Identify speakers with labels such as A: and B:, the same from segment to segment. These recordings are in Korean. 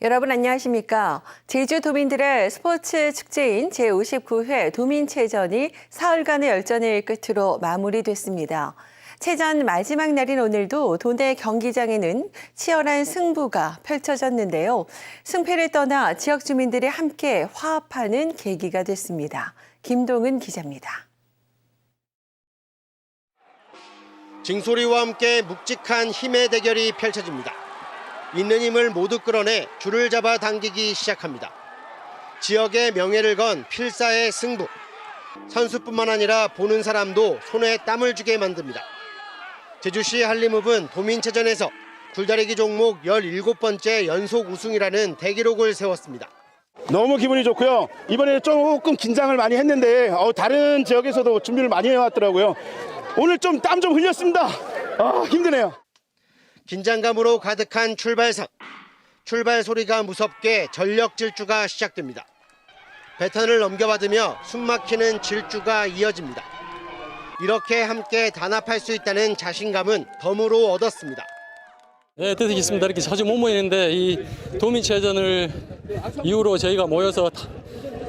A: 여러분 안녕하십니까? 제주 도민들의 스포츠 축제인 제59회 도민체전이 사흘간의 열전을 끝으로 마무리됐습니다. 체전 마지막 날인 오늘도 도내 경기장에는 치열한 승부가 펼쳐졌는데요. 승패를 떠나 지역 주민들이 함께 화합하는 계기가 됐습니다. 김동은 기자입니다.
B: 징소리와 함께 묵직한 힘의 대결이 펼쳐집니다. 있는 힘을 모두 끌어내 줄을 잡아 당기기 시작합니다. 지역의 명예를 건 필사의 승부. 선수뿐만 아니라 보는 사람도 손에 땀을 주게 만듭니다. 제주시 한림읍은 도민체전에서 줄다리기 종목 17번째 연속 우승이라는 대기록을 세웠습니다.
C: 너무 기분이 좋고요. 이번에 조금 긴장을 많이 했는데 어, 다른 지역에서도 준비를 많이 해왔더라고요. 오늘 좀 땀좀 흘렸습니다. 아, 힘드네요.
B: 긴장감으로 가득한 출발선. 출발 소리가 무섭게 전력 질주가 시작됩니다. 배턴을 넘겨받으며 숨막히는 질주가 이어집니다. 이렇게 함께 단합할 수 있다는 자신감은 덤으로 얻었습니다.
D: 네, 뜻이 있습니다. 이렇게 자주 못 모이는데 이 도민체전을 이후로 저희가 모여서 다-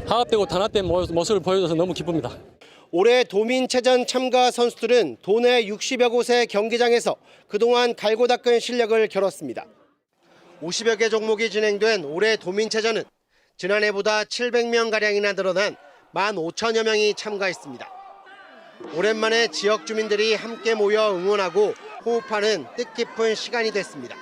D: 화합되고 단합된 모- 모습을 보여줘서 너무 기쁩니다.
B: 올해 도민체전 참가 선수들은 도내 60여 곳의 경기장에서 그동안 갈고 닦은 실력을 겨뤘습니다. 50여 개 종목이 진행된 올해 도민체전은 지난해보다 700명가량이나 늘어난 15,000여 명이 참가했습니다. 오랜만에 지역 주민들이 함께 모여 응원하고 호흡하는 뜻깊은 시간이 됐습니다.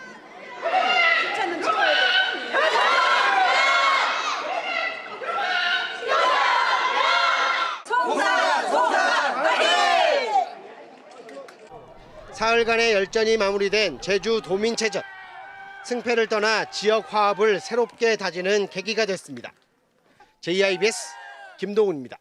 B: 사흘간의 열전이 마무리된 제주 도민체전. 승패를 떠나 지역 화합을 새롭게 다지는 계기가 됐습니다. JIBS 김동훈입니다.